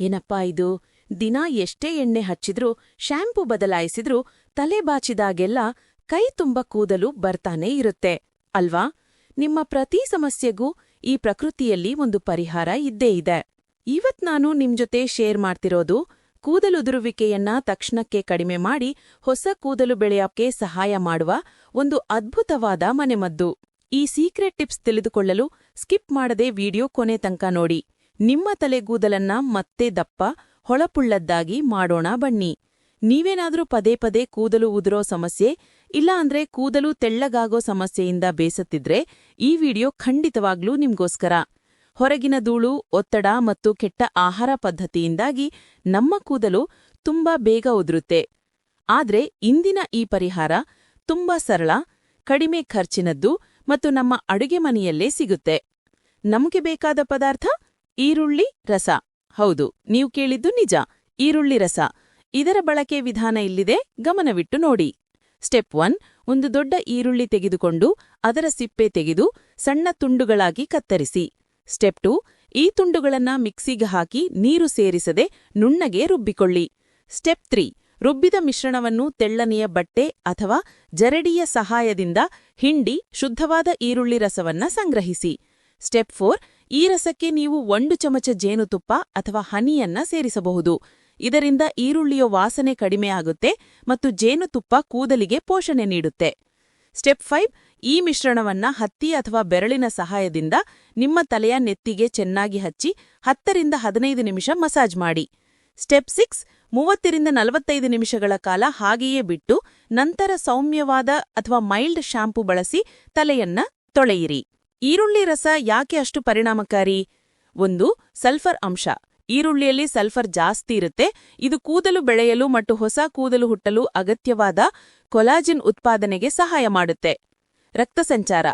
ಏನಪ್ಪಾ ಇದು? ದಿನ ಎಷ್ಟೇ ಎಣ್ಣೆ ಹಚ್ಚಿದ್ರೂ, ಶ್ಯಾಂಪು ಬದಲಾಯಿಸಿದ್ರೂ, ತಲೆ ಬಾಚಿದಾಗೆಲ್ಲ ಕೈ ತುಂಬ ಕೂದಲು ಬರ್ತಾನೇ ಇರುತ್ತೆ. ಅಲ್ವಾ? ನಿಮ್ಮ ಪ್ರತಿ ಸಮಸ್ಯೆಗೂ ಈ ಪ್ರಕೃತಿಯಲ್ಲಿ ಒಂದು ಪರಿಹಾರ ಇದ್ದೇ ಇದೆ. ಇವತ್ ನಾನು ನಿಮ್ ಜೊತೆ ಶೇರ್ ಮಾಡ್ತಿರೋದು, ಕೂದಲುದುರುವಿಕೆಯನ್ನ ತಕ್ಷಣಕ್ಕೆ ಕಡಿಮೆ ಮಾಡಿ ಹೊಸ ಕೂದಲು ಬೆಳೆಯಕ್ಕೆ ಸಹಾಯ ಮಾಡುವ ಒಂದು ಅದ್ಭುತವಾದ ಮನೆಮದ್ದು. ಈ ಸೀಕ್ರೆಟ್ ಟಿಪ್ಸ್ ತಿಳಿದುಕೊಳ್ಳಲು ಸ್ಕಿಪ್ ಮಾಡದೆ ವಿಡಿಯೋ ಕೊನೆ ತನಕ ನೋಡಿ. ನಿಮ್ಮ ತಲೆಗೂದಲನ್ನ ಮತ್ತೆ ದಪ್ಪ, ಹೊಳಪುಳ್ಳದ್ದಾಗಿ ಮಾಡೋಣ ಬನ್ನಿ. ನೀವೇನಾದ್ರೂ ಪದೇ ಪದೇ ಕೂದಲು ಉದುರೋ ಸಮಸ್ಯೆ ಇಲ್ಲ ಅಂದ್ರೆ ಕೂದಲು ತೆಳ್ಳಗಾಗೋ ಸಮಸ್ಯೆಯಿಂದ ಬೇಸತ್ತಿದ್ರೆ ಈ ವಿಡಿಯೋ ಖಂಡಿತವಾಗ್ಲೂ ನಿಮ್ಗೋಸ್ಕರ. ಹೊರಗಿನ ಧೂಳು, ಒತ್ತಡ ಮತ್ತು ಕೆಟ್ಟ ಆಹಾರ ಪದ್ಧತಿಯಿಂದಾಗಿ ನಮ್ಮ ಕೂದಲು ತುಂಬಾ ಬೇಗ ಉದುರುತ್ತೆ. ಆದ್ರೆ ಇಂದಿನ ಈ ಪರಿಹಾರ ತುಂಬಾ ಸರಳ, ಕಡಿಮೆ ಖರ್ಚಿನದ್ದು ಮತ್ತು ನಮ್ಮ ಅಡುಗೆ ಮನೆಯಲ್ಲೇ ಸಿಗುತ್ತೆ. ನಮಗೆ ಬೇಕಾದ ಪದಾರ್ಥ? ಈರುಳ್ಳಿ ರಸ. ಹೌದು, ನೀವು ಕೇಳಿದ್ದು ನಿಜ. ಈರುಳ್ಳಿ ರಸ. ಇದರ ಬಳಕೆ ವಿಧಾನ ಇಲ್ಲಿದೆ, ಗಮನವಿಟ್ಟು ನೋಡಿ. ಸ್ಟೆಪ್ ಒನ್, ಒಂದು ದೊಡ್ಡ ಈರುಳ್ಳಿ ತೆಗೆದುಕೊಂಡು ಅದರ ಸಿಪ್ಪೆ ತೆಗೆದು ಸಣ್ಣ ತುಂಡುಗಳಾಗಿ ಕತ್ತರಿಸಿ. ಸ್ಟೆಪ್ ಟು, ಈ ತುಂಡುಗಳನ್ನ ಮಿಕ್ಸಿಗೆ ಹಾಕಿ ನೀರು ಸೇರಿಸದೆ ನುಣ್ಣಗೆ ರುಬ್ಬಿಕೊಳ್ಳಿ. ಸ್ಟೆಪ್ ತ್ರೀ, ರುಬ್ಬಿದ ಮಿಶ್ರಣವನ್ನು ತೆಳ್ಳನೆಯ ಬಟ್ಟೆ ಅಥವಾ ಜರಡಿಯ ಸಹಾಯದಿಂದ ಹಿಂಡಿ ಶುದ್ಧವಾದ ಈರುಳ್ಳಿ ರಸವನ್ನ ಸಂಗ್ರಹಿಸಿ. ಸ್ಟೆಪ್ ಫೋರ್ ಈ ರಸಕ್ಕೆ ನೀವು ಒಂದು ಚಮಚ ಜೇನುತುಪ್ಪ ಅಥವಾ ಹನಿಯನ್ನ ಸೇರಿಸಬಹುದು. ಇದರಿಂದ ಈರುಳ್ಳಿಯ ವಾಸನೆ ಕಡಿಮೆಯಾಗುತ್ತೆ ಮತ್ತು ಜೇನುತುಪ್ಪ ಕೂದಲಿಗೆ ಪೋಷಣೆ ನೀಡುತ್ತೆ. ಸ್ಟೆಪ್ ಫೈವ್ ಈ ಮಿಶ್ರಣವನ್ನ ಹತ್ತಿ ಅಥವಾ ಬೆರಳಿನ ಸಹಾಯದಿಂದ ನಿಮ್ಮ ತಲೆಯ ನೆತ್ತಿಗೆ ಚೆನ್ನಾಗಿ ಹಚ್ಚಿ ಹತ್ತರಿಂದ ಹದಿನೈದು ನಿಮಿಷ ಮಸಾಜ್ ಮಾಡಿ. ಸ್ಟೆಪ್ ಸಿಕ್ಸ್ ಮೂವತ್ತರಿಂದ ನಲವತ್ತೈದು ನಿಮಿಷಗಳ ಕಾಲ ಹಾಗೆಯೇ ಬಿಟ್ಟು ನಂತರ ಸೌಮ್ಯವಾದ ಅಥವಾ ಮೈಲ್ಡ್ ಶ್ಯಾಂಪೂ ಬಳಸಿ ತಲೆಯನ್ನ ತೊಳೆಯಿರಿ. ಈರುಳ್ಳಿ ರಸ ಯಾಕೆ ಅಷ್ಟು ಪರಿಣಾಮಕಾರಿ? ಒಂದು, ಸಲ್ಫರ್ ಅಂಶ. ಈರುಳ್ಳಿಯಲ್ಲಿ ಸಲ್ಫರ್ ಜಾಸ್ತಿ ಇರುತ್ತೆ. ಇದು ಕೂದಲು ಬೆಳೆಯಲು ಮತ್ತು ಹೊಸ ಕೂದಲು ಹುಟ್ಟಲು ಅಗತ್ಯವಾದ ಕೊಲಾಜಿನ್ ಉತ್ಪಾದನೆಗೆ ಸಹಾಯ ಮಾಡುತ್ತೆ. ರಕ್ತ ಸಂಚಾರ.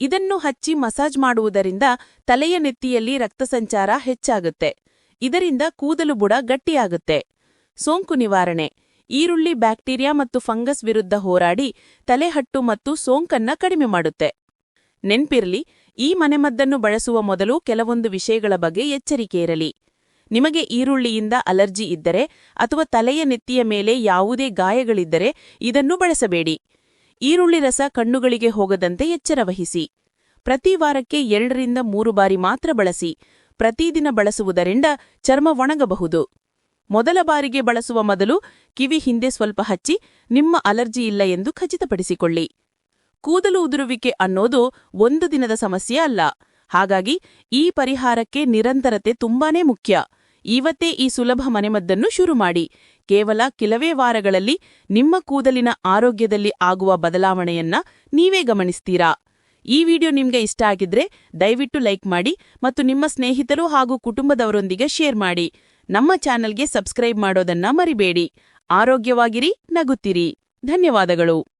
ಇದನ್ನು ಹಚ್ಚಿ ಮಸಾಜ್ ಮಾಡುವುದರಿಂದ ತಲೆಯ ನೆತ್ತಿಯಲ್ಲಿ ರಕ್ತ ಸಂಚಾರ ಹೆಚ್ಚಾಗುತ್ತೆ. ಇದರಿಂದ ಕೂದಲು ಬುಡ ಗಟ್ಟಿಯಾಗುತ್ತೆ. ಸೋಂಕು ನಿವಾರಣೆ. ಈರುಳ್ಳಿ ಬ್ಯಾಕ್ಟೀರಿಯಾ ಮತ್ತು ಫಂಗಸ್ ವಿರುದ್ಧ ಹೋರಾಡಿ ತಲೆಹಟ್ಟು ಮತ್ತು ಸೋಂಕನ್ನ ಕಡಿಮೆ ಮಾಡುತ್ತೆ. ನೆನ್ಪಿರ್ಲಿ, ಈ ಮನೆಮದ್ದನ್ನು ಬಳಸುವ ಮೊದಲು ಕೆಲವೊಂದು ವಿಷಯಗಳ ಬಗ್ಗೆ ಎಚ್ಚರಿಕೆ ಇರಲಿ ನಿಮಗೆ ಈರುಳ್ಳಿಯಿಂದ ಅಲರ್ಜಿ ಇದ್ದರೆ ಅಥವಾ ತಲೆಯ ನೆತ್ತಿಯ ಮೇಲೆ ಯಾವುದೇ ಗಾಯಗಳಿದ್ದರೆ ಇದನ್ನು ಬಳಸಬೇಡಿ. ಈರುಳ್ಳಿ ರಸ ಕಣ್ಣುಗಳಿಗೆ ಹೋಗದಂತೆ ಎಚ್ಚರವಹಿಸಿ. ಪ್ರತಿ ವಾರಕ್ಕೆ ಎರಡರಿಂದ ಮೂರು ಬಾರಿ ಮಾತ್ರ ಬಳಸಿ. ಪ್ರತಿದಿನ ಬಳಸುವುದರಿಂದ ಚರ್ಮ ಒಣಗಬಹುದು. ಮೊದಲ ಬಾರಿಗೆ ಬಳಸುವ ಮೊದಲು ಕಿವಿ ಹಿಂದೆ ಸ್ವಲ್ಪ ಹಚ್ಚಿ, ನಿಮ್ಮ ಅಲರ್ಜಿ ಇಲ್ಲ ಎಂದು ಖಚಿತಪಡಿಸಿಕೊಳ್ಳಿ. ಕೂದಲು ಉದುರುವಿಕೆ ಅನ್ನೋದು ಒಂದು ದಿನದ ಸಮಸ್ಯೆ ಅಲ್ಲ. ಹಾಗಾಗಿ ಈ ಪರಿಹಾರಕ್ಕೆ ನಿರಂತರತೆ ತುಂಬಾನೇ ಮುಖ್ಯ. ಇವತ್ತೇ ಈ ಸುಲಭ ಮನೆಮದ್ದನ್ನು ಶುರು ಮಾಡಿ. ಕೇವಲ ಕೆಲವೇ ವಾರಗಳಲ್ಲಿ ನಿಮ್ಮ ಕೂದಲಿನ ಆರೋಗ್ಯದಲ್ಲಿ ಆಗುವ ಬದಲಾವಣೆಯನ್ನ ನೀವೇ ಗಮನಿಸ್ತೀರಾ? ಈ ವಿಡಿಯೋ ನಿಮ್ಗೆ ಇಷ್ಟ ಆಗಿದ್ರೆ ದಯವಿಟ್ಟು ಲೈಕ್ ಮಾಡಿ ಮತ್ತು ನಿಮ್ಮ ಸ್ನೇಹಿತರು ಹಾಗೂ ಕುಟುಂಬದವರೊಂದಿಗೆ ಶೇರ್ ಮಾಡಿ. ನಮ್ಮ ಚಾನೆಲ್ಗೆ ಸಬ್ಸ್ಕ್ರೈಬ್ ಮಾಡೋದನ್ನ ಮರಿಬೇಡಿ. ಆರೋಗ್ಯವಾಗಿರಿ, ನಗುತ್ತಿರಿ. ಧನ್ಯವಾದಗಳು.